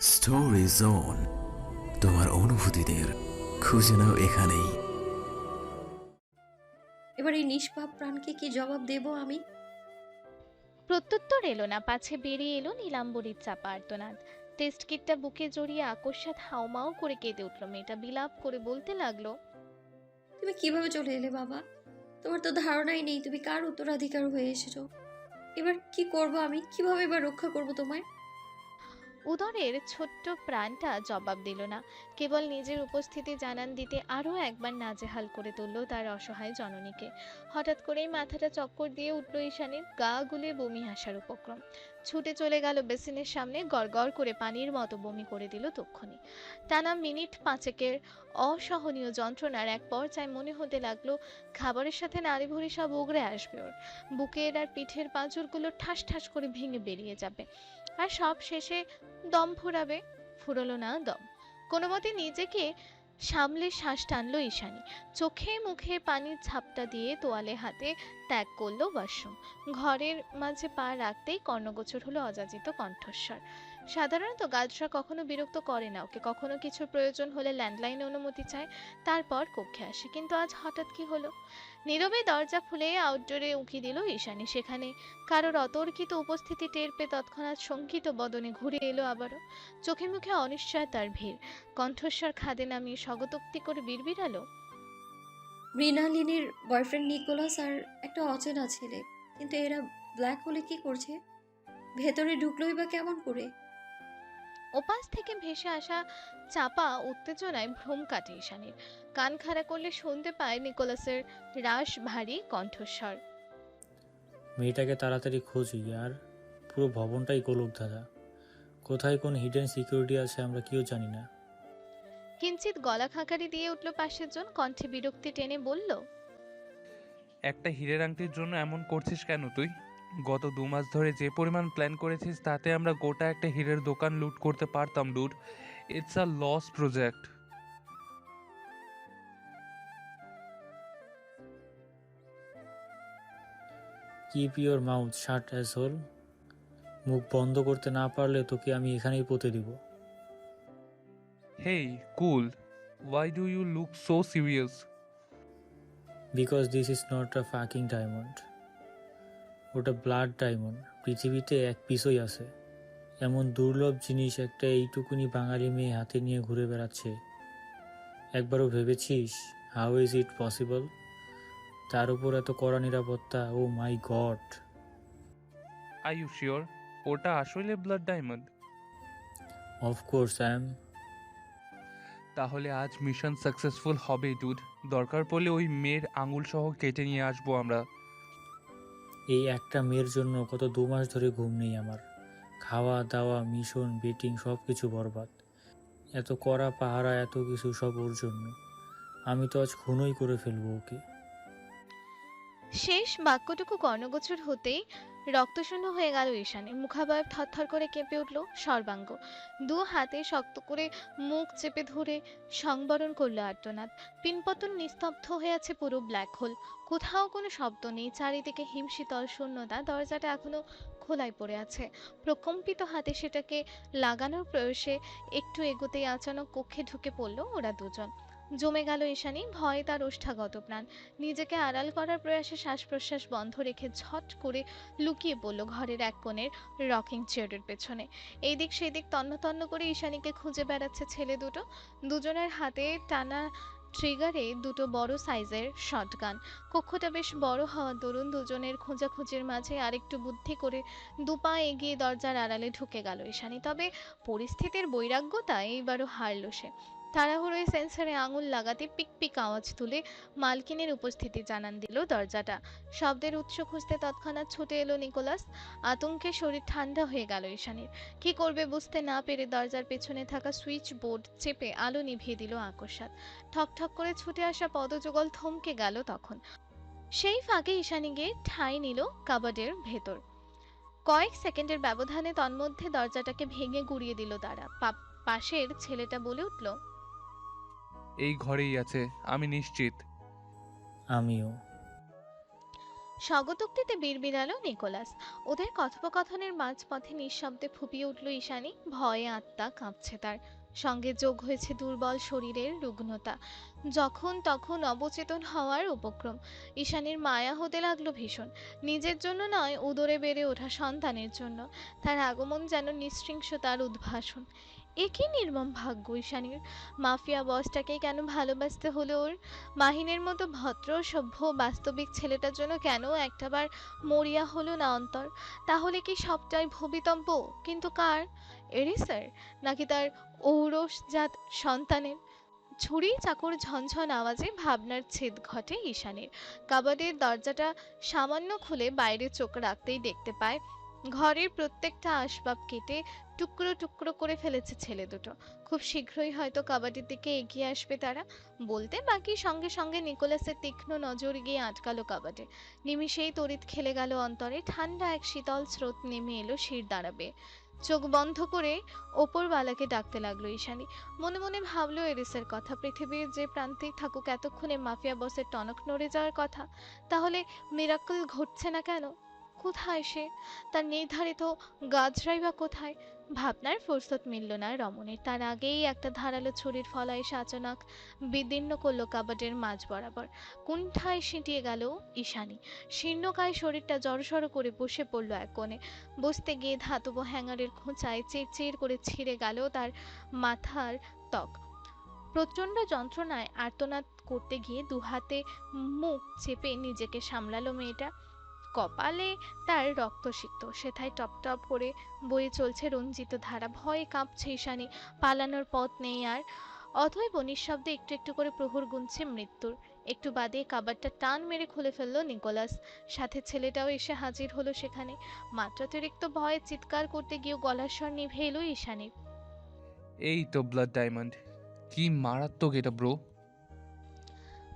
Story zone তোমার অনুভূতিদের খুঁজে নাও এখানেই। এবার এই নিষ্পাপ প্রাণকে কি জবাব দেব আমি? প্রত্যুত্তর এলো না পাছে বেরিয়ে এলো নীলাম্বরীর চাপা আর্তনাদ। টেস্ট কিটটা বুকে জড়িয়ে আকস্মাত হাউমাউ করে কেঁদে উঠল। মেয়েটা বিলাপ করে বলতে লাগল তুমি কীভাবে চলে এলে বাবা? তোমার তো ধারণাই নেই তুমি কার উত্তরাধিকার হয়ে এসেছ? এবার কি করব আমি? কীভাবে এবার রক্ষা করব তোমায়? উদরের ছোট্ট প্রাণটা জবাব দিল না। কেবল নিজের উপস্থিতি জানান দিতে আরও একবার নাজেহাল করে তুলল তার অসহায় জননীকে। হঠাৎ করেই মাথাটা চক্কর দিয়ে উঠল ঈশানীর গা গুলে বমি আসার উপক্রম। ছুটে চলে গেল বেসিনের সামনে গড়গড় করে পানির মতো বমি করে দিল তক্ষণি টানা মিনিট পাঁচেকের অসহনীয় যন্ত্রণার এক পর্যায়ে মনে হতে লাগল, খাবারের সাথে নারী ভুড়ি সব উগড়ে আসবে ওর। বুকের আর পিঠের পাঁজরগুলো ঠাস ঠাস করে ভেঙে বেরিয়ে যাবে। আর সব শেষে দম ফুরাবে, ফুরলো না দম। কোনো মতে নিজেকে সামলে শ্বাস টানল ঈশানী। চোখে মুখে পানির ঝাপটা দিয়ে তোয়ালে হাতে ত্যাগ করল ওয়াশরুম ঘরের মাঝে পা রাখতেই কর্ণগোচর হলো অযাচিত কণ্ঠস্বর। সাধারণত গাছরা কখনো বিরক্ত করে না ওকে, কখনো কিছু প্রয়োজন হলে ল্যান্ডলাইনে অনুমতি চায়, তারপর কক্ষে আসে। কিন্তু আজ হঠাৎ কি হলো? নীরবে দরজা খুলে আউটডোরে উঁকি দিল ঈশানী। সেখানে কারোর অতর্কিত উপস্থিতি টের পেয়ে তৎক্ষণাৎ শঙ্কিত বদনে ঘুরে এলো আবারও। চোখে মুখে অনিশ্চয়তার ভিড়। কণ্ঠস্বর খাদে নামিয়ে স্বগতোক্তি করে বিড়বিড়ালো মৃণালিনীর বয়ফ্রেন্ড নিকোলাস আর একটা অচেনা ছেলে। কিন্তু এরা ব্ল্যাক হোলে কি করছে? ভেতরে ঢুকলোই বা কেমন করে? ওপাশ থেকে ভেসে আসা চাপা উত্তেজনায় ভ্রম কাটে ঈশানীর কান খাড়া করলে শুনতে পায় নিকোলাসের রাস ভারী কণ্ঠস্বর। মেয়েটাকে তাড়াতাড়ি খুঁজি আর পুরো ভবনটাই গোলক ধাঁধা। কোথায় কোন হিডেন সিকিউরিটি আছে আমরা কেউ জানি না। কিঞ্চিত গলা খাঁকারি দিয়ে উঠল পাশের জন কণ্ঠে বিরক্তি টেনে বলল একটা হীরের আংটির জন্য এমন করছিস কেন তুই? গত দু মাস ধরে যে পরিমাণ প্ল্যান করেছিস তাতে আমরা গোটা একটা হীরের দোকান লুট করতে পারতাম dude it's a loss project keep your mouth shut as whole মুখ বন্ধ করতে না পারলে তোকে আমি এখানেই পুঁতে দিব। Hey cool why do you look so serious because this is not a fucking diamond ওটা ব্লাড ডায়মন্ড পৃথিবীতে এক পিসই আছে। এমন দুর্লভ জিনিস একটা এইটুকুনি বাঙালি মেয়ে হাতে নিয়ে ঘুরে বেড়াচ্ছে। একবারও ভেবেছিস হাউ ইজ ইট পসিবল তার উপর এত কড়া নিরাপত্তা ও my god I you sure ওটা আসলে blood diamond of course I am তাহলে আজ মিশন সাকসেসফুল হবে ডুড দরকার পড়লে ওই মেয়ের আঙুল সহ কেটে নিয়ে আসব আমরা। এই একটা মেয়ের জন্য গত দু মাস ধরে ঘুম নেই আমার। খাওয়া, দাওয়া, মিশন, বেটিং সব কিছু বরবাদ। এত কড়া পাহারা, এত কিছু সব ওর জন্য। আমি তো আজ খুনই করে ফেলব ওকে। শেষ বাক্যটুকু কর্ণগোচর হতেই রক্তশূন্য হয়ে গেল ঈশানের মুখাবয়ব থরথর করে কেঁপে উঠল সর্বাঙ্গ। দু হাতে শক্ত করে মুখ চেপে ধরে সংবরণ করল আর্তনাদ। পিনপতন নিস্তব্ধ হয়ে আছে পুরো ব্ল্যাক হোল। কোথাও কোনো শব্দ নেই, চারিদিকে হিমশীতল শূন্যতা। দরজাটা এখনও খোলাই পড়ে আছে। প্রকম্পিত হাতে সেটাকে লাগানোর প্রয়াসে একটু এগোতেই আচানক কক্ষে ঢুকে পড়ল ওরা দুজন। জমে গেল ঈশানী, ভয়ে তার ওষ্ঠাগত প্রাণ। নিজেকে আড়াল করার প্রয়াসে শ্বাস প্রশ্বাস বন্ধ রেখে ঝট করে লুকিয়ে পড়ল ঘরের এক কোণের রকিং চেয়ারের পেছনে। এইদিক সেই দিক তন্ন তন্ন করে ঈশানীকে খুঁজে বেড়াচ্ছে ছেলে দুটো। দুজনের হাতে টানা ট্রিগারে দুটো বড় সাইজের শটগান। কক্ষটা বেশ বড় হওয়ার দরুন দুজনের খোঁজাখুঁজির মাঝে আরেকটু বুদ্ধি করে দুপা এগিয়ে দরজার আড়ালে ঢুকে গেল ঈশানী। তবে পরিস্থিতির বৈরাগ্যতা এইবারও হারল সে। তাড়াহুড়োয় সেন্সারে আঙুল লাগাতে পিক পিক আওয়াজ তুলে মালকিনের উপস্থিতি জানান দিল দরজাটা। শব্দের উৎস খুঁজতে তৎক্ষণাৎ ছুটে এলো নিকোলাস। আতঙ্কে শরীর ঠান্ডা হয়ে গেল ঈশানীর। কি করবে বুঝতে না পেরে দরজার পেছনে থাকা সুইচ বোর্ড চেপে আলো নিভিয়ে দিল আকস্মাত। ঠক ঠক করে ছুটে আসা পদযুগল থমকে গেল তখন। সেই ফাঁকে ঈশানী গিয়ে ঠাঁই নিল কাবাডের ভেতর। কয়েক সেকেন্ডের ব্যবধানে তন্মধ্যে দরজাটাকে ভেঙে গুড়িয়ে দিল তারা। পাশের ছেলেটা বলে উঠল এই ঘরেই আছে আমি নিশ্চিত। আমিও। স্বগতোক্তিতে বিড়বিড়ালো নিকোলাস। ওদের কথোপকথনের মাঝপথে নিঃশব্দে ফুপিয়ে উঠল ঈশানী। ভয়ে আত্মা কাঁপছে তার। সঙ্গে যোগ হয়েছে দুর্বল শরীরের রুগ্নতা। যখন তখন অবচেতন হওয়ার উপক্রম। ঈশানীর মায়া হতে লাগল ভীষণ। নিজের জন্য নয় উদরে বেড়ে ওঠা সন্তানের জন্য। তার আগমন যেন নিঃশৃংসতার উদ্ভাসন। এ কি নির্মম ভাগ্য, ঈশানীর। মাফিয়া বসটাকে কেন ভালোবাসতে হলো ওর? মাহিনের মতো ভদ্র, সভ্য, বাস্তবিক ছেলেটার জন্য কেন একটাবার মরিয়া হলো না অন্তর? তাহলে কি সবটাই ভবিতব্য? কিন্তু কার? এরিসের নাকি তার ঔরসজাত সন্তানের? ছুরি চাকর ঝনঝন আওয়াজে ভাবনার ছেদ ঘটে ঈশানের। কাবাডের দরজাটা সামান্য খুলে বাইরে চোখ রাখতেই দেখতে পায় ঘরের প্রত্যেকটা আসবাব কেটে টুকরো টুকরো করে ফেলেছে ছেলে দুটো। খুব শীঘ্রই হয়তো কাবাডির দিকে এগিয়ে আসবে তারা। বলতে বাকি সঙ্গে সঙ্গে নিকোলাসের তীক্ষ্ণ নজর গিয়ে আটকালো কাবাডে। নিমিষেই তড়িৎ খেলে গেল অন্তরে, ঠান্ডা এক শীতল স্রোত নেমে এলো শির দাঁড়াবে চোখ বন্ধ করে ওপরওয়ালাকে ডাকতে লাগল ঈশানি। মনে মনে ভাবলো, এরিসের কথা, পৃথিবীর যে প্রান্তেই থাকুক, এতক্ষণে মাফিয়া বসের টনক নড়ে যাওয়ার কথা। তাহলে মিরাকল ঘটছে না কেন? কোথায় সে? তার নির্ধারিত গাছরাই বা কোথায়? ভাবনার ফুরসত মিলল না রমণের। তার আগেই একটা ধারালো ছুরির ফলায় এসে আচানক বিদীর্ণ করল কাবাডের মাঝ বরাবর। কুণ্ঠায় সিঁটিয়ে গেল ঈশানি। শীর্ণকায় শরীরটা জড়সড় করে বসে পড়ল এক কোণে। বসতে গিয়ে ধাতব হ্যাঙ্গারের খোঁচায় চিরচির করে ছিঁড়ে গেল তার মাথার ত্বক। প্রচণ্ড যন্ত্রণায় আর্তনাদ করতে গিয়ে দুহাতে মুখ চেপে নিজেকে সামলালো মেয়েটা। কপালে তার রক্ত রক্তসিক্ত সেথায় টপ টপ করে বয়ে চলছে রঞ্জিত ধারা। ভয়ে কাঁপছে ঈশানী। পালানোর পথ নেই আর। অথৈব নিঃশব্দে একটু একটু করে প্রহর গুনছে মৃত্যুর। একটু বাদে কাবারটা টান মেরে খুলে ফেলল নিকোলাস। সাথে ছেলেটাও এসে হাজির হলো সেখানে। মাত্রাতিরিক্ত ভয়ে চিৎকার করতে গিয়েও গলার স্বর নিভে এলো ঈশানীর। এই তো ব্লাড ডায়মন্ড কি মারাত্মক এটা ব্রো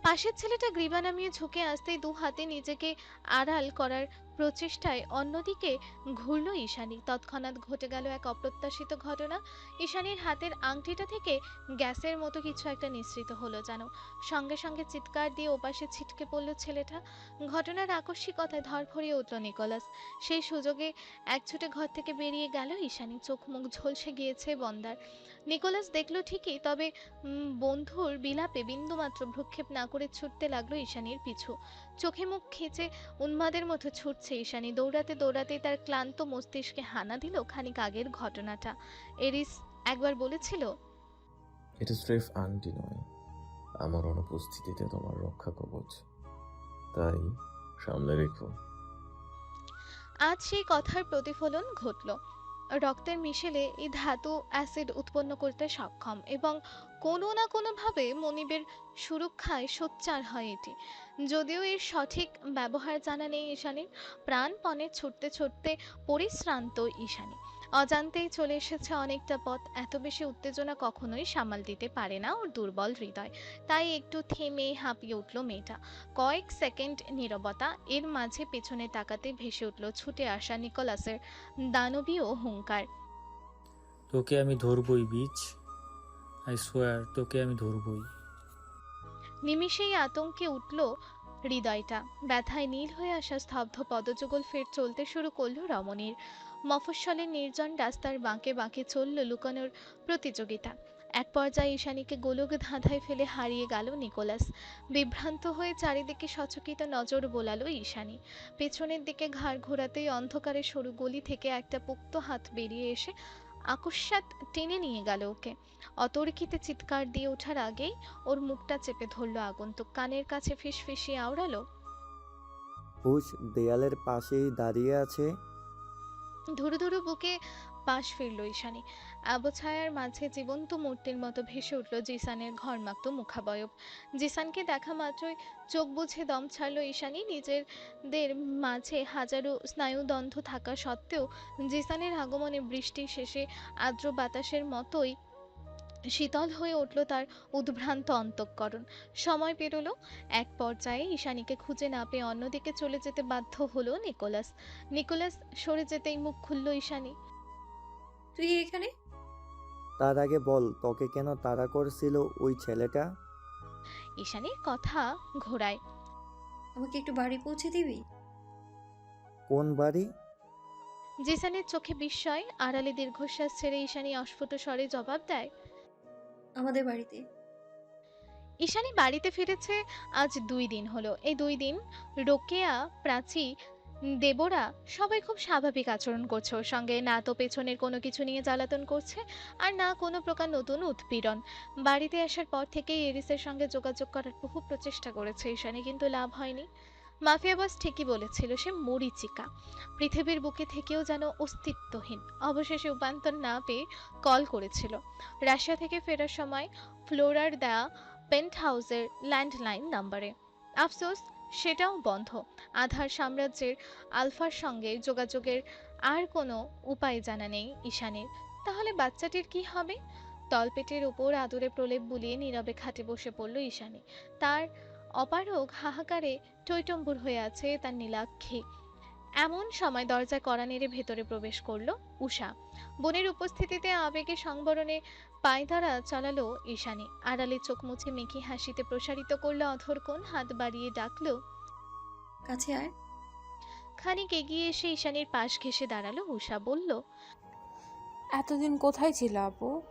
পাশের ছেলেটা গ্রীবা নামিয়ে ঝুঁকে আসতেই দু হাতে নিজেকে আড়াল করার প্রচেষ্টায় অন্যদিকে ঘুরল ঈশানী। তৎক্ষণাৎ ঘটে গেল এক অপ্রত্যাশিত ঘটনা। ঈশানীর হাতের আংটিটা থেকে গ্যাসের মতো কিছু একটা নিঃসৃত হলো যেন। সঙ্গে সঙ্গে চিৎকার দিয়ে ওপাশে ছিটকে পড়ল ছেলেটা। ঘটনার আকস্মিকতায় ধরফরিয়ে উঠল নিকোলাস। সেই সুযোগে এক ছুটে ঘর থেকে বেরিয়ে গেল ঈশানী। চোখ মুখ ঝলসে গিয়েছে বন্দার। নিকোলাস দেখল ঠিকই, তবে বন্ধুর বিলাপে বিন্দুমাত্র ভ্রুক্ষেপ না করে ছুটতে লাগল ঈশানীর পিছু। চোখে মুখ খেঁচে উন্মাদের মতো ছুটছে ঈশানি দৌড়াতে দৌড়াতে তার ক্লান্ত মস্তিষ্কে হানা দিল খানিক আগের ঘটনাটা। এরিস একবার বলেছিল এটা স্রেফ আংটি নয় আমার অনুপস্থিতিতে তোমার রক্ষা কবচ। তাই সামনে রেখো। আজ সেই কথার প্রতিফলন ঘটল। রক্তের মিশেলে এই ধাতু অ্যাসিড উৎপন্ন করতে সক্ষম এবং কোনো না কোনোভাবে মনিবের সুরক্ষায় সোচ্চার হয় এটি। যদিও এর সঠিক ব্যবহার জানা নেই ঈশানীর, প্রাণপণে ছুটতে ছুটতে পরিশ্রান্ত ঈশানী। অজান্তেই চলে এসেছে অনেকটা পথ। এত বেশি উত্তেজনা কখনোই সামাল দিতে পারে না ওর দুর্বল হৃদয়। তাই একটু থেমে হাঁপিয়ে উঠল মেয়েটা। কয়েক সেকেন্ড নীরবতা এর মাঝে পেছনে তাকাতে ভেসে উঠল ছুটে আসা নিকোলাসের দানবীয় হুঙ্কার। তোকে আমি ধরবই বীজ আই সোয়ার তোকে আমি ধরবই। নিমিষেই আতঙ্কে উঠল হৃদয়টা। ব্যথায় নীল হয়ে আসা স্তব্ধ পদযুগল ফের চলতে শুরু করল রমণীর। মফস্বলের নির্জন রাস্তার বাঁকে বাঁকে চলল লুকানোর প্রতিযোগিতা। এক পর্যায়ে ঈশানীকে গোলক ধাঁধায় ফেলে হারিয়ে গেল নিকোলাস। বিভ্রান্ত হয়ে চারিদিকে সচকিত নজর বোলালো ঈশানী। পেছনের দিকে ঘাড় ঘোরাতেই অন্ধকারে সরু গলি থেকে একটা পোক্ত হাত বেরিয়ে এসে আকস্মাৎ টেনে নিয়ে গেল ওকে। অতর্কিতে চিৎকার দিয়ে ওঠার আগেই ওর মুখটা চেপে ধরলো আগন্তুক। কানের কাছে ফিসফিসিয়ে আওড়ালো, হুশ, দেয়ালের পাশেই দাঁড়িয়ে আছে। ধুরু ধুরু বুকে পাশ ফিরল ঈশানি। আবছায়ার মাঝে জীবন্ত মূর্তির মতো ভেসে উঠল জিসানের ঘরমাক্ত মুখাবয়ব। জিসানকে দেখা মাত্রই চোখ বুঝে দম ছাড়ল ঈশানি। নিজেদের মাঝে হাজারো স্নায়ুদন্ধ থাকা সত্ত্বেও জিসানের আগমনে বৃষ্টি শেষে আর্দ্র বাতাসের মতোই শীতল হয়ে উঠল তার উদ্ভ্রান্ত অন্তঃকরণ। সময় পেরোলো এক পর্যায়ে ঈশানীকে খুঁজে না পেয়ে অন্যদিকে চলে যেতে বাধ্য হলো নিকোলাস। নিকোলাস সরে যেতেই মুখ খুলল ঈশানী। তুই এখানে? তার আগে বল তোকে কেন তাড়া করছিল ওই ছেলেটা? ঈশানীর কথা ঘোরায় আমাকে একটু বাড়ি পৌঁছে দিবি? কোন বাড়ি? জিসানের চোখে বিস্ময় আড়ালে দীর্ঘশ্বাস ছেড়ে ঈশানী অস্ফুট স্বরে জবাব দেয় আমাদের বাড়িতে। ঈশানী বাড়িতে ফিরেছে আজ দুই দিন হলো। এই দুই দিন রোকেয়া, প্রাচী, দেবরা সবাই খুব স্বাভাবিক আচরণ করছে ওর সঙ্গে। না তো পেছনের কোনো কিছু নিয়ে জ্বালাতন করছে আর না কোনো প্রকার নতুন উৎপীড়ন। বাড়িতে আসার পর থেকেই এরিসের সঙ্গে যোগাযোগ করার বহু প্রচেষ্টা করেছে। ঈশানী কিন্তু লাভ হয়নি। মাফিয়া বস ঠিকই বলেছিল, সে মরিচিকা। পৃথিবীর বুকে থেকেও যেন অস্তিত্বহীন। অবশেষে উপান্তর না পেয়ে কল করেছিল। রাশিয়া থেকে ফেরার সময় ফ্লোরার দেয়া পেন্ট হাউসের ল্যান্ডলাইন নাম্বারে। আফসোস, সেটাও বন্ধ। আধার সাম্রাজ্যের আলফার সঙ্গে যোগাযোগের আর কোনো উপায় জানা নেই ঈশানের। তাহলে বাচ্চাটির কি হবে? তলপেটের উপর আদরে প্রলেপ বুলিয়ে নীরবে খাটে বসে পড়ল ঈশানী। তার অপারগ হাহাকারে টৈটম্বুর হয়ে আছে তার নীলাক্ষী। এমন সময় দরজা কড়া নেড়ে ভেতরে প্রবেশ করল উষা। বোনের উপস্থিতিতে আবেগে সংবরণে পায়তারা চালালো ঈশানী। আড়ালে চোখ মুছে মেখে হাসিতে প্রসারিত করল অধর কোণ হাত বাড়িয়ে ডাকল কাছে আয়। খানিক এগিয়ে এসে ঈশানীর পাশ ঘেসে দাঁড়াল উষা বলল এতদিন কোথায় ছিল আপু?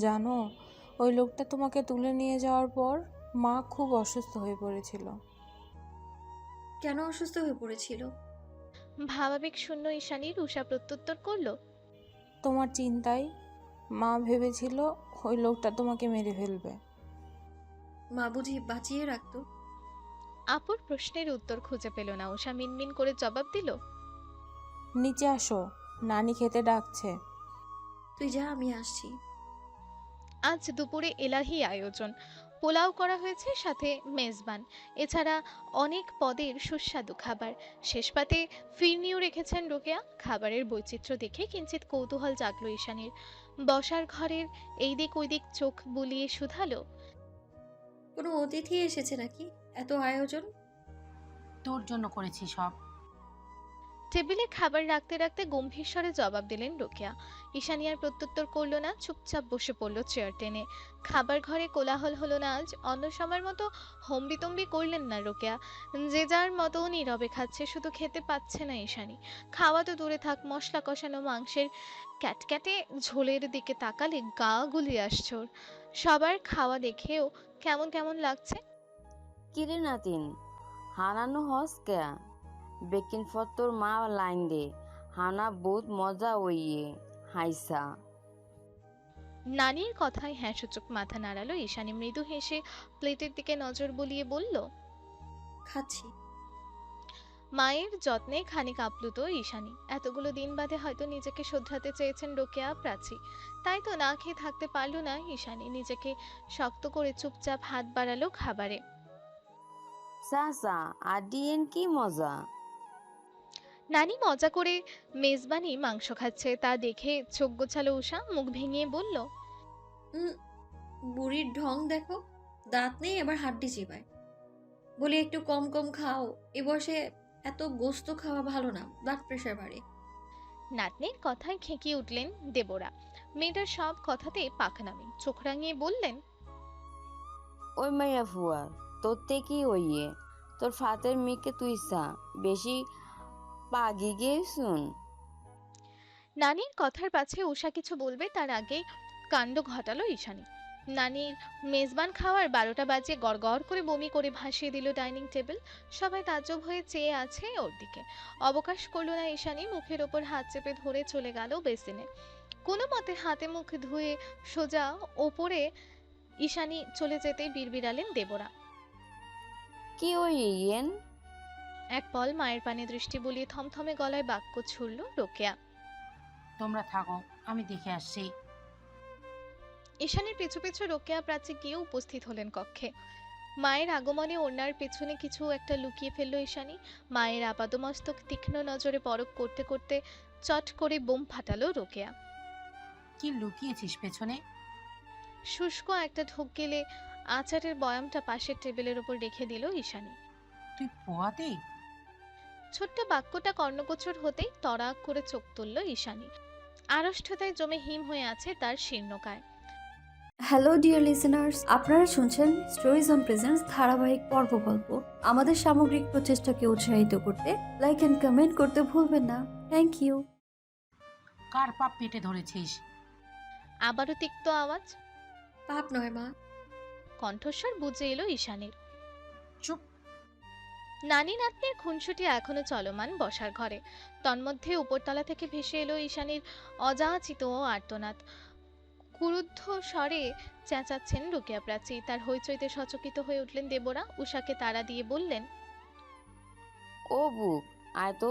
জানো ওই লোকটা তোমাকে তুলে নিয়ে যাওয়ার পর মা খুব অসুস্থ হয়ে পড়েছিল। কেন অসুস্থ হয়ে পড়েছিল? ভাবাবেগ শূন্য ঈশানীর উষা প্রত্যুত্তর করল তোমার চিন্তায় মা ভেবেছিল ওই লোকটা তোমাকে মেরে ফেলবে। মা বুঝি বাঁচিয়ে রাখতো? আপুর প্রশ্নের উত্তর খুঁজে পেল না উষা মিনমিন করে জবাব দিল নিচে আসো নানি খেতে ডাকছে। তুই যা আমি আসছি। আজ দুপুরে এলাহি আয়োজন পোলাও করা হয়েছে সাথে মেজবান। এছাড়া অনেক পদের সুস্বাদু খাবার। শেষ পাতে ফিরনিও রেখেছেন রোকেয়া। খাবারের বৈচিত্র্য দেখে কিঞ্চিত কৌতূহল জাগলো ঈশানীর। বসার ঘরের এই দিক ওই দিক চোখ বুলিয়ে শুধালো। কোনো অতিথি এসেছে নাকি? এত আয়োজন? তোর জন্য করেছি সব। টেবিলে খাবার রাখতে রাখতে গম্ভীর স্বরে জবাব দিলেন রোকেয়া। ঈশানী আর প্রত্যুত্তর করল না, চুপচাপ বসে পড়ল চেয়ার টেনে। খাবার ঘরে কোলাহল হলো না, আজ অন্য সময়ের মতো হম্বিতম্বি করলেন না রোকেয়া। যে যার মতো নীরবে খাচ্ছে, শুধু খেতে পাচ্ছে না ঈশানি। খাওয়া তো দূরে থাক, মশলা কষানো মাংসের ক্যাটক্যাটে ঝোলের দিকে তাকালে গা গুলি আসছে সবার খাওয়া দেখেও কেমন কেমন লাগছে? কিরে নাতিন হানানো হস কে বেকিন ফর তোর মা লাইন দে। হানা বহুত মজা ওইয়ে। হাইসা। নানির কথায় হ্যাঁ সূচক মাথা নাড়ালো ঈশানী। মৃদু হেসে প্লেটের দিকে নজর বুলিয়ে বলল খাচ্ছি। মায়ের যত্নে খানিক আপ্লুত ঈশানী। এতগুলো দিন বাদে হয়তো নিজেকে শোধরাতে চেয়েছেন রোকেয়া প্রাচী। তাই তো না খেয়ে থাকতে পারল না ঈশানী। নিজেকে শক্ত করে চুপচাপ হাত বাড়ালো খাবারে। চাচা আডিয়েন কি মজা? নানি মজা করে মেজবানি মাংস খাচ্ছে। তা দেখে চোখ গোছালো উষা মুখ ভেঙে বলল উম, বুড়ির ঢং দেখো দাঁত নেই এবার হাড্ডি চিবায়। বলি একটু কম কম খাও এ বয়সে এত গোস্ত খাওয়া ভালো না ব্লাড প্রেশার বাড়ে। নাতনির কথায় খেঁকিয়ে উঠলেন দেবরা। মেয়েটার সব কথাতে পাকনামি চোখ রাঙিয়ে বললেন ওই মাইয়া ফুয়া তোর কি ওইয়ে তোর ফাতের মেয়েকে তুই সা বেশি পাগি গে শুন নানির কথার পাছে উষা কিছু বলবে তার আগে কাণ্ড ঘটালো ঈশানী। নানির মেজবান খাওয়ার বারোটা বাজে গড়গড় করে বমি করে ভাসিয়ে দিল ডাইনিং টেবিল। সবাই তাজ্জব হয়ে চেয়ে আছে ওর দিকে। অবকাশ করল না ঈশানী মুখের ওপর হাত চেপে ধরে চলে গেল বেসিনে। কোনো মতে হাতে মুখ ধুয়ে সোজা ওপরে ঈশানী চলে যেতে বিড়বিড়ালেন দেবরা। কি ওই ইয়েন? এক পল মায়ের পানে দৃষ্টি বুলিয়ে থমথমে গলায় বাক্য ছুড়ল রোকেয়া। তোমরা থাকো আমি দেখে আসছি। ঈশানের পিছু পিছু রোকেয়া প্রাচী গিয়ে উপস্থিত হলেন কক্ষে। মায়ের আগমনে ওনার পেছনে কিছু একটা লুকিয়ে ফেলল ঈশানী। মায়ের আপাদমস্তক তীক্ষ্ণ নজরে পরক করতে করতে চট করে বোম ফাটালো রোকেয়া। কি লুকিয়েছিস পেছনে? শুষ্ক একটা ঢোক গেলে আচারের বয়ামটা পাশের টেবিলের উপর রেখে দিল ঈশানী। তুই পোয়াতে? ছোট্ট বাক্যটা কর্ণগোচর হতেই তড়াক করে চোখ তুলল ঈশানী। আড়ষ্ঠতায় জমে হিম হয়ে আছে তার শীর্ণকায়। হ্যালো ডিয়ার লিসেনার্স আপনারা শুনছেন স্টোরিজ অন প্রেজেন্স ধারাবাহিক পর্ব গল্প। আমাদের সামগ্রিক প্রচেষ্টাকে উৎসাহিত করতে লাইক অ্যান্ড কমেন্ট করতে ভুলবেন না। থ্যাংক ইউ কার পাপ পেটে ধরেছিস? আবারও তিক্ত আওয়াজ? পাপ নয় মা। কণ্ঠস্বর বুঝে এলো ঈশানীর। চুপ নানি নাতনির খুনসুটি এখনও চলমান বসার ঘরে। তন্মধ্যে উপরতলা থেকে ভেসে এলো ঈশানীর অযাচিত আর্তনাদ। কুরুদ্ধ স্বরে চেঁচাচ্ছেন রুকিয়া প্রাচী। তার হইচইতে সচকিত হয়ে উঠলেন দেবরা। উষাকে তাড়া দিয়ে বললেন, ও বুক, আয় তো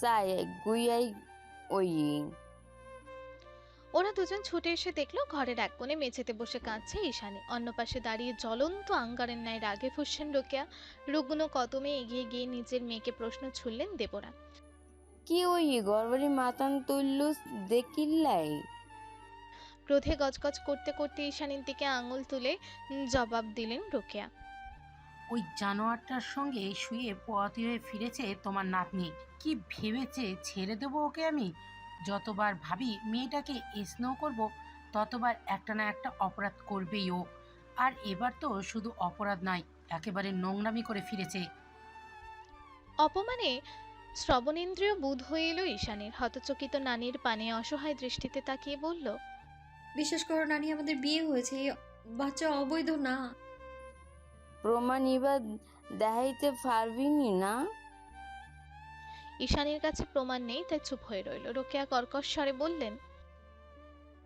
সাই গুইয়াই ওই ওরা দুজন ছুটে এসে দেখল ঘরের এক কোণে মেঝেতে বসে কাঁদছে ঈশানী। অন্য পাশে দাঁড়িয়ে জ্বলন্ত আঙ্গারের ন্যায় রাগে ফুসছেন রোকেয়া। রুগ্ন কদমে এগিয়ে গিয়ে নিজের মেয়েকে প্রশ্ন ছুড়লেন দেবরা। কি ওই গড়বড়ি মাতান তুল্য দেখিল্লাই? ক্রোধে গজগজ করতে করতে ঈশানীর দিকে আঙুল তুলে জবাব দিলেন রোকেয়া। ওই জানোয়ারটার সঙ্গে শুয়ে পোয়াতি হয়ে ফিরেছে তোমার নাতনি। কি ভেবেছে ছেড়ে দেবো ওকে আমি? যতবার ভাবি মেয়েটাকে স্নো করব ততবার একটা না একটা অপরাধ করবেই ও। আর এবার তো শুধু অপরাধ নয় একেবারে নোংরামি করে ফিরেছে। অপমানে শ্রবণেন্দ্রিয় বুধ হয়ে এলো ঈশানীর। হতচকিত নানির পানে অসহায় দৃষ্টিতে তাকিয়ে বলল বিশ্বাস করো নানি আমাদের বিয়ে হয়েছে। এই বাচ্চা অবৈধ না। প্রমাণ এবার দেখাইতে পারবিনি না? ঈশানীর কাছে প্রমাণ নেই তাই চুপ হয়ে রইল। রোকেয়া কর্কশ স্বরে বললেন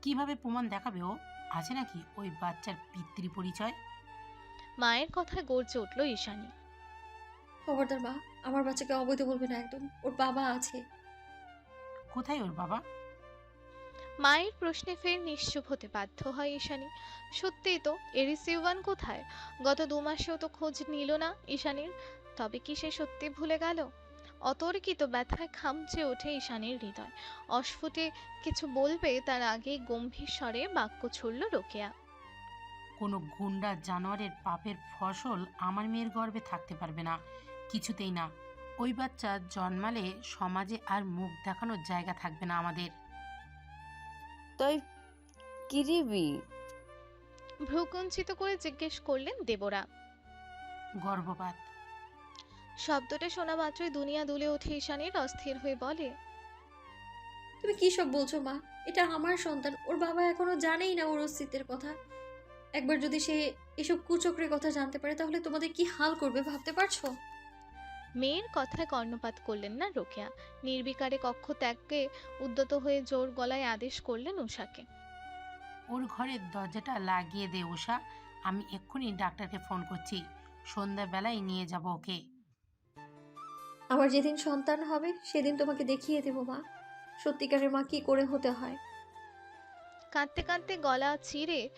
কীভাবে প্রমাণ দেখাবে ও? আছে নাকি ওই বাচ্চার পিতৃ পরিচয়? মায়ের কথায় গর্জে উঠল ঈশানী। খবরদার মা আমার বাচ্চাকে অবৈধ বলবে না একদম ওর বাবা আছে। কোথায় ওর বাবা? মায়ের প্রশ্নে ফের নিশ্চুপ হতে বাধ্য হয় ঈশানী। সত্যিই তো এরিসিওয়ান কোথায়? গত দু মাসেও তো খোঁজ নিল না ঈশানীর তবে কি সে সত্যি ভুলে গেল? অতর্কিত ব্যথায় খামচে ওঠে ঈশানীর হৃদয়। অস্ফুটে কিছু বলবে তার আগেই গম্ভীর স্বরে বাক্য ছুড়ল রোকেয়া। কোনো গুন্ডা জানোয়ারের পাপের ফসল আমার মেয়ের গর্বে থাকতে পারবে না। কিছুতেই না। ওই বাচ্চা জন্মালে সমাজে আর মুখ দেখানোর জায়গা থাকবে না আমাদের। তাই কিরিবি ভ্রুকুঞ্চিত করে জিজ্ঞেস করলেন দেবরা। গর্ভপাত। শব্দটা শোনা মাত্রই দুনিয়া দুলে ওঠে ঈশানীর অস্থির হয়ে বলে তুমি কি সব বলছো মা? এটা আমার সন্তান। ওর বাবা এখনও জানেই না ওর অস্তিত্বের কথা। একবার যদি সে এসব কুচক্রের কথা জানতে পারে তাহলে তোমাদের কি হাল করবে ভাবতে পারছ? মেয়ের কথায় কর্ণপাত করলেন না রোকেয়া। নির্বিকারে কক্ষ ত্যাগকে উদ্যত হয়ে জোর গলায় আদেশ করলেন উষাকে ওর ঘরের দরজাটা লাগিয়ে দে উষা আমি এক্ষুনি ডাক্তারকে ফোন করছি। সন্ধ্যাবেলায় নিয়ে যাব ওকে। আমার যেদিন সন্তান হবে সেদিন তোমাকে দেখিয়ে দেবো মা। সত্যিকারের মা কি করে হতে হয়? কাঁদতে কাঁদতে গলা চিরে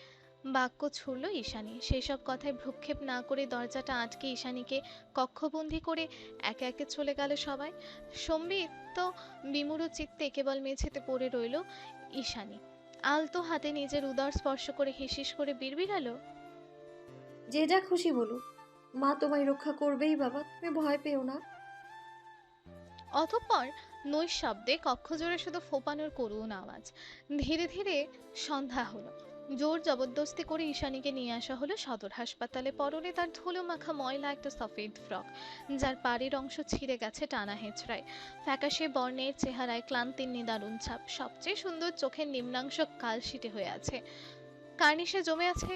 বাক্য ছুড়ল ঈশানী। সেসব কথায় ভ্রুক্ষেপ না করে দরজাটা আটকে ঈশানীকে কক্ষবন্দি করে একে একে চলে গেল সবাই। সম্বিত তো বিমূঢ় চিত্তে কেবল মেঝেতে পড়ে রইল ঈশানী। আলতো হাতে নিজের উদর স্পর্শ করে হিসিস করে বিড়বিড়ালো যে যা খুশি বলুক মা তোমায় রক্ষা করবেই বাবা তুমি ভয় পেও না। অতঃপর নৈশব্দে কক্ষ জুড়ে শুধু ফোপানোর করুণ আওয়াজ। ধীরে ধীরে সন্ধ্যা হলো। জোর জবরদস্তি করে ঈশানীকে নিয়ে আসা হলো সদর হাসপাতালে। পরনে তার ধুলো মাখা ময়লা, একটা সফেদ ফ্রক, যার পাড়ের অংশ ছিঁড়ে গেছে টানা হেঁচড়ায়। ফ্যাকাশে বর্ণের চেহারায় ক্লান্তির নিদারুণ ছাপ। সবচেয়ে সুন্দর চোখের নিম্নাংশ কালশিটে হয়ে আছে। কার্নিশে জমে আছে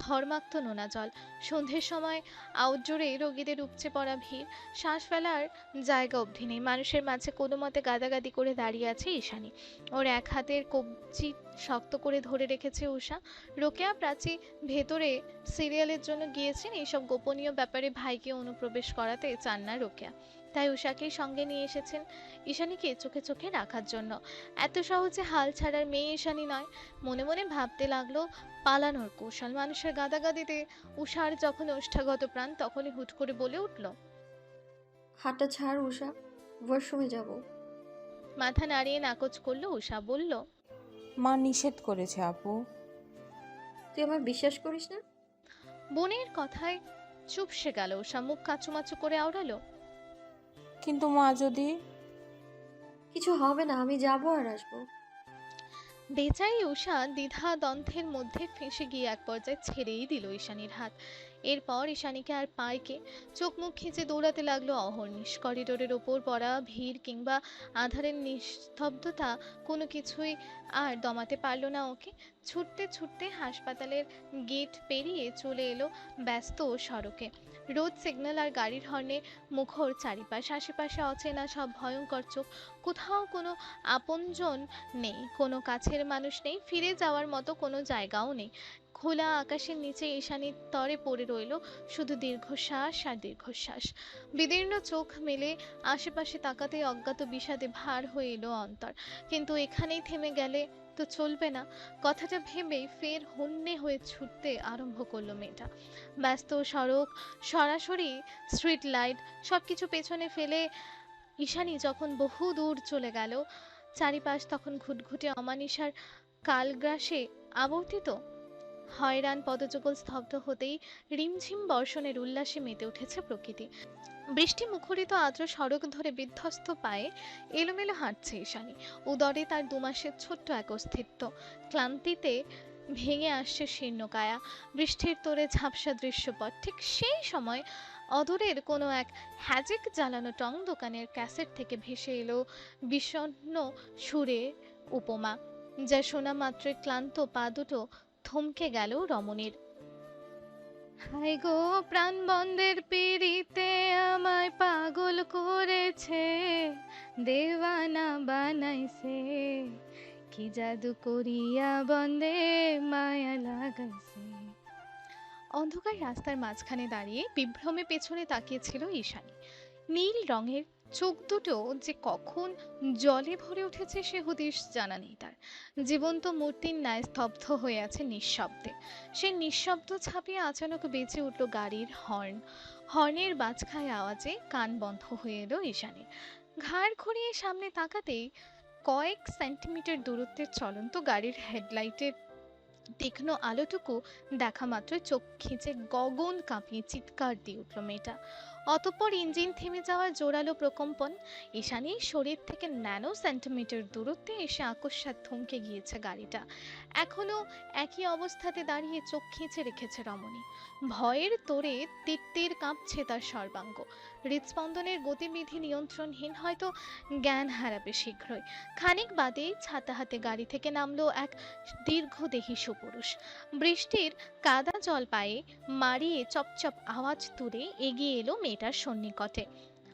ঘরমাক্ত নোনা জল। সন্ধ্যের সময় আউটডোরে রোগীদের উপচে পড়া ভিড়। শ্বাস ফেলার জায়গা অবধি নেই। মানুষের মাঝে কোনো মতে গাদাগাদি করে দাঁড়িয়ে আছে ঈশানী। ওর এক হাতের কবজি শক্ত করে ধরে রেখেছে উষা রোকেয়া প্রাচী ভেতরে সিরিয়ালের জন্য গিয়েছেন। এইসব গোপনীয় ব্যাপারে ভাইকে অনুপ্রবেশ করাতে চান না রোকেয়া। তাই উষাকেই সঙ্গে নিয়ে এসেছেন ঈশানীকে চোখে চোখে রাখার জন্য। এত সহজে হাল ছাড়ার মেয়ে ঈশানী নয়। মনে মনে ভাবতে লাগল পালানোর কৌশল মানুষের গাদাগাদিতে উষার যখন ওষ্ঠাগত প্রাণ তখনই হুট করে বলে উঠল হাতটা ছাড় উষা ওয়াশরুমে যাব। মাথা নাড়িয়ে নাকচ করল উষা বলল মা নিষেধ করেছে আপু। তুই আমার বিশ্বাস করিস না? বোনের কথায় চুপসে গেল উষা মুখ কাচুমাচু করে আওড়ালো কিন্তু মা যদি কিছু হবে না আমি যাব আর আসব। বেচারি উষা দ্বিধা দ্বন্দ্বের মধ্যে ফেঁসে গিয়ে এক পর্যায়ে ছেড়েই দিল ঈশানীর হাত। এরপর ঈশানীকে আর পায়কে চোখ মুখ খিচে দৌড়াতে লাগল অহর্নিশ করিডোরের ওপর পড়া ভিড় কিংবা আধারের নিস্তব্ধতা কোনো কিছুই আর দমাতে পারল না ওকে। ছুটতে ছুটতে হাসপাতালের গেট পেরিয়ে চলে এলো ব্যস্ত সড়কে। রোড সিগন্যাল আর গাড়ির হর্নে মুখর চারিপাশ। আশেপাশে অচেনা সব ভয়ঙ্কর চোখ। কোথাও কোনো আপনজন নেই, কোনো কাছের মানুষ নেই, ফিরে যাওয়ার মতো কোনো জায়গাও নেই। খোলা আকাশের নিচে ঈশানীর তরে পড়ে রইল শুধু দীর্ঘশ্বাস আর দীর্ঘশ্বাস। বিদীর্ণ চোখ মেলে আশেপাশে তাকাতে অজ্ঞাত বিষাদে ভার হয়ে এলো অন্তর। কিন্তু এখানেই থেমে গেলে তো চলবে না। কথাটা ভেবেই ফের হন্যে হয়ে ছুটতে আরম্ভ করল মেয়েটা। ব্যস্ত সড়ক, সরাসরি স্ট্রিট লাইট সব কিছু পেছনে ফেলে ঈশানী যখন বহু দূর চলে গেল, চারিপাশ তখন ঘুটঘুটে অমানিসার কালগ্রাসে আবর্তিত। হয়রান, পদযুগল স্তব্ধ হতেই রিমঝিম বর্ষণের উল্লাসে মেতে উঠেছে প্রকৃতি। বৃষ্টি মুখরিত আর্দ্র সড়ক ধরে বিধ্বস্ত পায়ে এলোমেলো হাঁটছে ঈশানী। উদরে তার দুমাসের ছোট্ট এক অস্তিত্ব। ক্লান্তিতে ভেঙে আসছে শীর্ণকায়া বৃষ্টির তোরে ঝাপসা দৃশ্যপট। ঠিক সেই সময় অদূরের কোনো এক হ্যাজিক জ্বালানো টং দোকানের ক্যাসেট থেকে ভেসে এলো বিষণ্ণ সুরে উপমা, যা শোনা মাত্রই ক্লান্ত পা দুটো থমকে গেল রমণীর। হাই গো প্রাণ বন্ধের পিড়িতে আমায় পাগল করেছে, দেওয়ানা বানাইছে। কি জাদু করিয়া বন্দে মায়া লাগাইছে। অন্ধকার রাস্তার মাঝখানে দাঁড়িয়ে বিভ্রমে পেছনে তাকিয়েছিল ঈশানী। নীল রঙের চোখ দুটো যে কখন জলে ভরে উঠেছে সে হদিশ জানা নেই তার। জীবন্ত মূর্তির ন্যায় স্তব্ধ হয়ে আছে নিঃশব্দে। সে নিঃশব্দ ছাপিয়ে আচানক বেঁচে উঠল গাড়ির হর্ন। হর্নের বাজখায় আওয়াজে কান বন্ধ হয়ে এলো ঈশানীর। ঘাড় ঘুরিয়ে সামনে তাকাতেই কয়েক সেন্টিমিটার দূরত্বের চলন্ত গাড়ির হেডলাইটের তীক্ষ্ণ আলোটুকু দেখা মাত্রই চোখ খিঁচে গগন কাঁপিয়ে চিৎকার দিয়ে উঠল মেয়েটা। অতঃপর ইঞ্জিন থেমে যাওয়ার জোরালো প্রকম্পন ঈশানি শরীর থেকে ন্যানো সেন্টিমিটার দূরত্বে এসে আকস্মাত থমকে গিয়েছে গাড়িটা। এখনও একই অবস্থাতে দাঁড়িয়ে চোখ খেঁচে রেখেছে রমণী। ভয়ের তোরে তীর কাঁপছে তার সর্বাঙ্গ। হৃদস্পন্দনের গতিবিধি নিয়ন্ত্রণহীন হয়তো জ্ঞান হারাবে শীঘ্রই। খানিক বাদেই ছাতা হাতে গাড়ি থেকে নামলো এক দীর্ঘদেহী সুপুরুষ। বৃষ্টির কাদা জল পায়ে মারিয়ে চপচপ আওয়াজ তুলে এগিয়ে এলো মেয়েটার সন্নিকটে।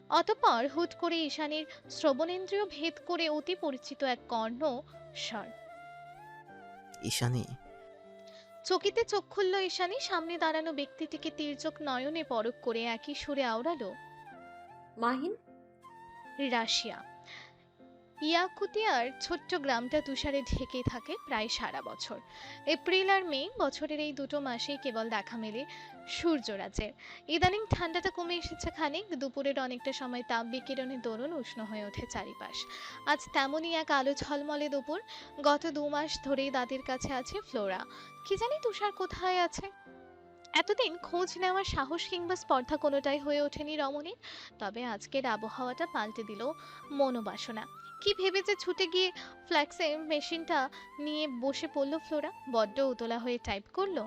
অতঃপর হুট করে ঈশানীর শ্রবণেন্দ্রিয় ভেদ করে অতি পরিচিত এক কর্ণ স্বর। ঈশানী? চকিতে চোখ খুলল ঈশানী সামনে দাঁড়ানো ব্যক্তিটিকে তীর্যক নয়নে পরক করে একই সুরে আওড়ালো মাহিন? রাশিয়া। ইয়াকুতিয়ার ছোট্ট গ্রামটা তুষারে ঢেকে থাকে প্রায় সারা বছর। এপ্রিল আর মে বছরের এই দুটো মাসেই কেবল দেখা মেলে সূর্যরাজের। ইদানিং ঠান্ডাটা কমে এসেছে খানিক, দুপুরের অনেকটা সময় তাপ বিকিরণের দরুন উষ্ণ হয়ে ওঠে চারিপাশ। আজ তেমনই এক আলো ঝলমলে দুপুর। গত দু মাস ধরেই দাদির কাছে আছে ফ্লোরা। কি জানি তুষার কোথায় আছে? এতদিন খোঁজ নেওয়ার সাহস কিংবা স্পর্ধা কোনোটাই হয়ে ওঠেনি রমণীর তবে আজকের আবহাওয়াটা পাল্টে দিল মনোবাসনা। কি ভেবে যে ছুটে গিয়ে ফ্ল্যাক্সে মেশিনটা নিয়ে বসে পড়ল ফ্লোরা? বড্ড উতলা হয়ে টাইপ করল।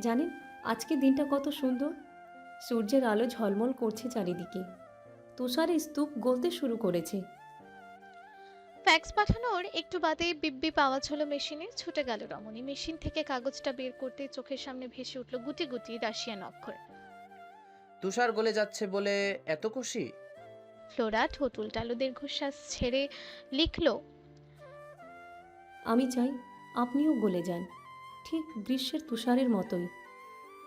জানেন আজকে দিনটা কত সুন্দর। সূর্যের আলো ঝলমল করছে চারিদিকে। তুষারের স্তূপ গলতে শুরু করেছে। ফ্যাক্স পাঠানোর একটু বাদে বিব্বি আওয়াজ হলো মেশিনে ছুটে গেল রমণী। মেশিন থেকে কাগজটা বের করতে চোখের সামনে ভেসে উঠল গুটি গুটি রাশিয়ান অক্ষর। তুষার গলে যাচ্ছে বলে এত খুশি? ফ্লোরা ঠোঁট উল্টালো দীর্ঘশ্বাস ছেড়ে লিখলো আমি চাই আপনিও গলে যান। ঠিক গ্রীষ্মের তুষারের মতোই।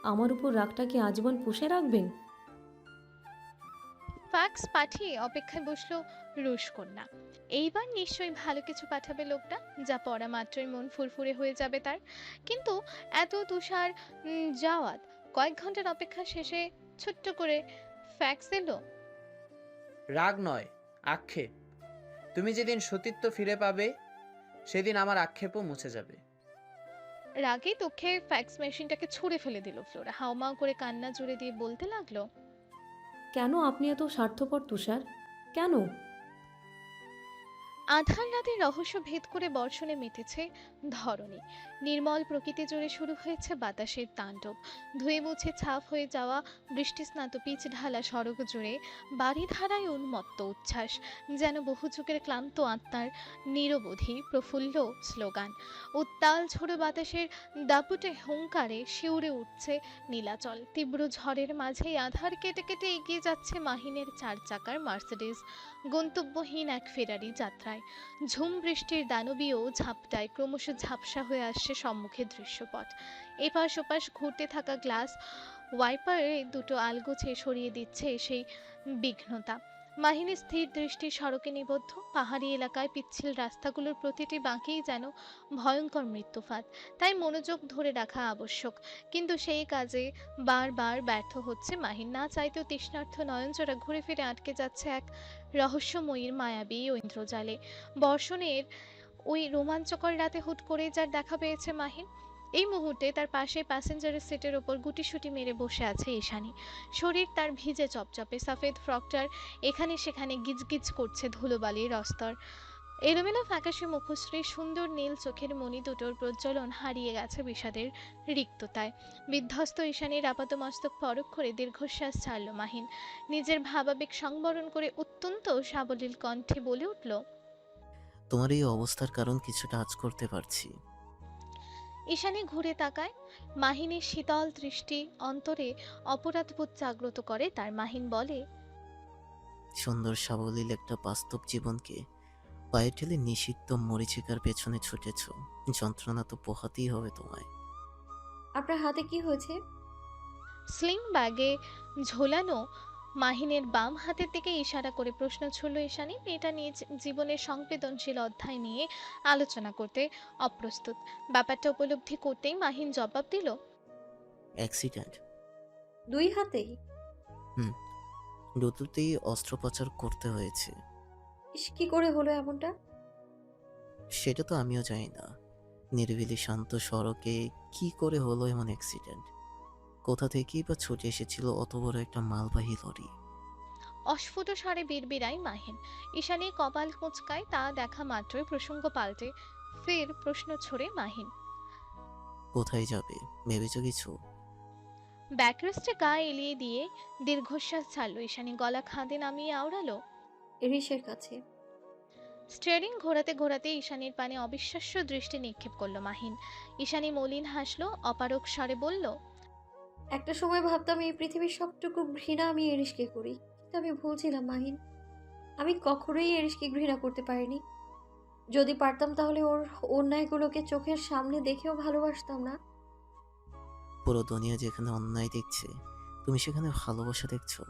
আমার উপর রাগটাকে আজীবন পুষে রাখবেন? ফ্যাক্স পাঠিয়ে অপেক্ষায় বসল রুশকন্যা। এইবার নিশ্চয়ই ভালো কিছু পাঠাবে লোকটা যা পড়া মাত্রই মন ফুরফুরে হয়ে যাবে তার। কিন্তু এত তুষার যাওয়াত কয়েক ঘণ্টার অপেক্ষা শেষে ছোট্ট করে ফ্যাক্স এলো। রাগ নয় আক্ষেপ। তুমি যেদিন সতীত্ব ফিরে পাবে সেদিন আমার আক্ষেপও মুছে যাবে। রাগে দুঃখে ফ্যাক্স মেশিনটাকে ছুঁড়ে ফেলে দিল ফ্লোরা। হাওমাও করে কান্না জুড়ে দিয়ে বলতে লাগল কেন আপনি এত স্বার্থপর তুষার? কেন? আধার রাতে রহস্য ভেদ করে বর্ষণে মেতেছে ধরণী। নির্মল প্রকৃতি জুড়ে শুরু হয়েছে বাতাসের তাণ্ডব। ধুয়ে মুছে ছাপ হয়ে যাওয়া বৃষ্টিস্নাত পিচ ঢালা সড়ক জুড়ে বাড়িধারায় উন্মত্ত উচ্ছ্বাস, যেন বহু যুগের ক্লান্ত আত্মার নিরবধি প্রফুল্ল স্লোগান। উত্তাল ঝোড়ো বাতাসের দাপুটে হুঙ্কারে শিউরে উঠছে নীলাচল। তীব্র ঝড়ের মাঝেই আধার কেটে কেটে এগিয়ে যাচ্ছে মাহিনের চার চাকার মার্সিডিজ, গন্তব্যহীন এক ফেরারি যাত্রায়। ঝুম বৃষ্টির দানবীয় ঝাপটায় ক্রমশ ঝাপসা হয়ে আসছে সম্মুখের দৃশ্যপট। এপাশ ওপাশ ঘুরতে থাকা গ্লাস ওয়াইপারে দুটো আলগোছে সরিয়ে দিচ্ছে সেই বিঘ্নতা। মাহিনী স্থির দৃষ্টি সড়কে নিবদ্ধ। পাহাড়ি এলাকায় পিচ্ছিল রাস্তাগুলোর প্রতিটি বাঁকেই যেন ভয়ঙ্কর মৃত্যুফাত। তাই মনোযোগ ধরে রাখা আবশ্যক। কিন্তু সেই কাজে বারবার ব্যর্থ হচ্ছে মাহিন। না চাইতেও তৃষ্ণার্থ নয়নজোড়া ঘুরে ফিরে আটকে যাচ্ছে এক রহস্যময়ীর মায়াবী ঐন্দ্রজালে। বর্ষণের ওই রোমাঞ্চকর রাতে হুট করে যার দেখা পেয়েছে মাহিন। এই মুহূর্তে তার পাশে প্যাসেঞ্জারের সিটের ওপর গুটিসুটি মেরে বসে আছে ঈশানী। শরীর তার ভিজে চপচপে। সাফেদ ফ্রকটার এখানে সেখানে গিজগিজ করছে ধুলোবালির অস্তর এলোমেলো ফ্যাকাশে মুখশ্রী, সুন্দর নীল চোখের মণি দুটোর প্রজ্বলন হারিয়ে গেছে বিষাদের রিক্ততায়। বিধ্বস্ত ঈশানীর আপাতমস্তক পরক করে দীর্ঘশ্বাস ছাড়ল মাহিন। নিজের ভাবাবেগ সংবরণ করে অত্যন্ত সাবলীল কণ্ঠে বলে উঠল তোমার এই অবস্থার কারণ কিছুটা আজ করতে পারছি। ঈশানী ঘুরে তাকায় মাহিনের শীতল দৃষ্টি অন্তরে অপরাধবোধ জাগ্রত করে তার মাহিন বলে সুন্দর সাবলীল একটা বাস্তব জীবনকে পায়ে ঠেলে নিষিদ্ধ মরিচিকার পেছনে ছুটেছ। যন্ত্রণা তো পোহাতেই হবে তোমায়। আপনার হাতে কি হয়েছে? স্লিং ব্যাগে ঝোলানো মাহিনের বাম হাতের দিকে ইশারা করে প্রশ্ন ছুড়ল ঈশানী। মেয়েটা নিজ জীবনের সংবেদনশীল অধ্যায় নিয়ে আলোচনা করতে অপ্রস্তুত। ব্যাপারটা উপলব্ধি করতেই মাহিন জবাব দিল অ্যাক্সিডেন্ট। দুই হাতেই। হুম দুটোতেই অস্ত্রোপচার করতে হয়েছে। ইস কি করে হলো এমনটা? সেটা তো আমিও জানি না। নিরিবিলি শান্ত সড়কে কি করে হলো এমন অ্যাক্সিডেন্ট? কোথা থেকেই বা ছুটে এসেছিল অত বড় একটা মালবাহী লরি? অস্ফুট স্বরে বিড়বিড়ায় মাহিন। ঈশানী কপাল কুঁচকায় তা দেখা মাত্রই প্রসঙ্গ পাল্টে ফের প্রশ্ন ছড়ে মাহিন। কোথায় যাবে? ভেবেছ কিছু? ব্যাকরেস্টে গা এলিয়ে দিয়ে দীর্ঘশ্বাস ছাড়লো। ঈশানী গলা খাঁদে নামিয়ে আওড়ালো। এরিসের কাছে। স্টিয়ারিং ঘোরাতে ঘোরাতে ঈশানীর পানে অবিশ্বাস্য দৃষ্টি নিক্ষেপ করল মাহিন। ঈশানী মলিন হাসলো অপারক স্বরে বলল একটা সময় ভাবতাম এই পৃথিবীর সবটুকু ঘৃণা আমি এরিসকে করি কিন্তু আমি ভুলছিলাম মাহিন। আমি কখনোই এরিসকে ঘৃণা করতে পারিনি। যদি পারতাম তাহলে ওর অন্যায়গুলোকে চোখের সামনে দেখেও ভালোবাসতাম না। পুরো দুনিয়া যেখানে অন্যায় দেখছে তুমি সেখানে ভালোবাসা দেখছ।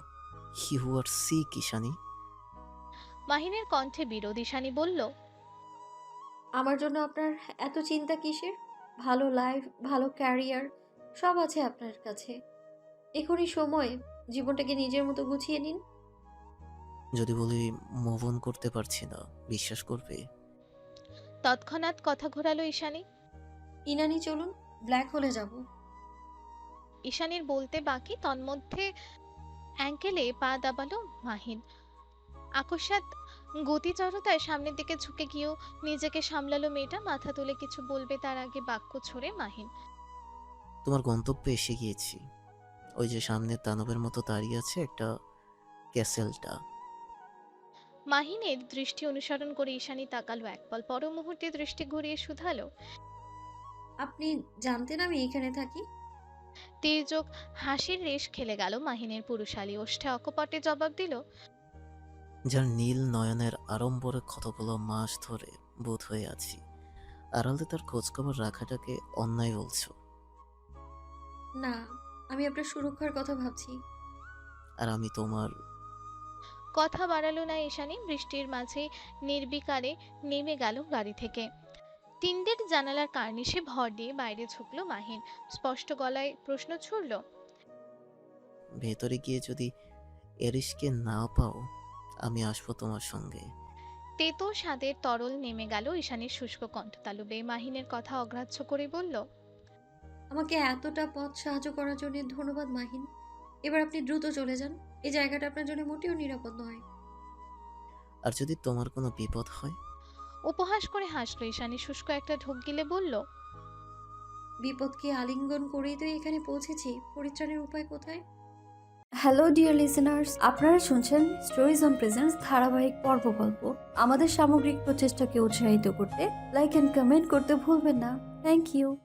ইউ আর সি কিশানি মাহিনের কণ্ঠে বিরোধ ঈশানী বলল আমার জন্য আপনার এত চিন্তা কিসের? ভালো লাইফ ভালো ক্যারিয়ার সব আছে আপনার কাছে। এখনই সময়। জীবনটাকে নিজের মতো গুছিয়ে নিন। যদি বলি মুভ অন করতে পারছি না বিশ্বাস করবে? তৎক্ষণাৎ কথা ঘোরালো ঈশানী। ইনানি চলুন ব্ল্যাক হোলে যাব। ঈশানীর বলতে বাকি তন্মধ্যে অ্যাঙ্কেলে পা দাবালো মাহিন। আকস্মাত গতিচরতায় সামনের দিকে ঝুঁকে গিয়েও নিজেকে সামলালো মেয়েটা মাথা তুলে কিছু বলবে তার আগে বাক্য ছড়ে মাহিন। তোমার গন্তব্যে এসে গিয়েছি। ওই যে সামনে দানবের মতো দাঁড়িয়ে আছে একটা ক্যাসেলটা। মাহিনের দৃষ্টি অনুসরণ করে ঈশানী তাকালো একপল পর মুহূর্তে দৃষ্টি ঘুরিয়ে শুধালো। আপনি জানতেন আমি এখানে থাকি? তীর্যক হাসির রেশ খেলে গেল মাহিনের পুরুষালী ওষ্ঠে অকপটে জবাব দিল যার নীল নয়নের আড়ম্বরে কতগুলো মাস ধরে বোধ হয়ে আছি। আড়ালে তার খোঁজখবর রাখাটাকে অন্যায় বলছো। না আমি আপনার সুরক্ষার কথা ভাবছি। আর আমি তোমার কথা বাড়ালো না ঈশানী বৃষ্টির মাঝে নির্বিকারে নেমে গেল গাড়ি থেকে। টিন্ডের জানালার কার্নিশে ভর দিয়ে বাইরে ঝুঁকলো মাহিন। স্পষ্ট গলায় প্রশ্ন ছুড়ল ভেতরে গিয়ে যদি এরিসকে না পাও আমি আসব তোমার সঙ্গে। তেতো স্বাদের তরল নেমে গেল ঈশানীর শুষ্ক কণ্ঠতালুবে। মাহিনের কথা অগ্রাহ্য করে বলল আমাকে এতটা পথ সাহায্য করার জন্য ধন্যবাদ মাহিন। এবার আপনি দ্রুত চলে যান। এই জায়গাটা আপনার জন্য মোটেও নিরাপদ নয়। আর যদি তোমার কোনো বিপদ হয়? উপহাস করে হাসলো ঈশানী শুষ্ক একটা ঢোক গিলে বলল বিপদকে আলিঙ্গন করেই তো এখানে পৌঁছেছি? পরিত্রাণের উপায় কোথায়? হ্যালো ডিয়ার লিসেনার্স আপনারা শুনছেন স্টোরিজ অন প্রেজেন্স ধারাবাহিক পর্ব গল্প। আমাদের সামগ্রিক প্রচেষ্টাকে উৎসাহিত করতে লাইক অ্যান্ড কমেন্ট করতে ভুলবেন না। Thank you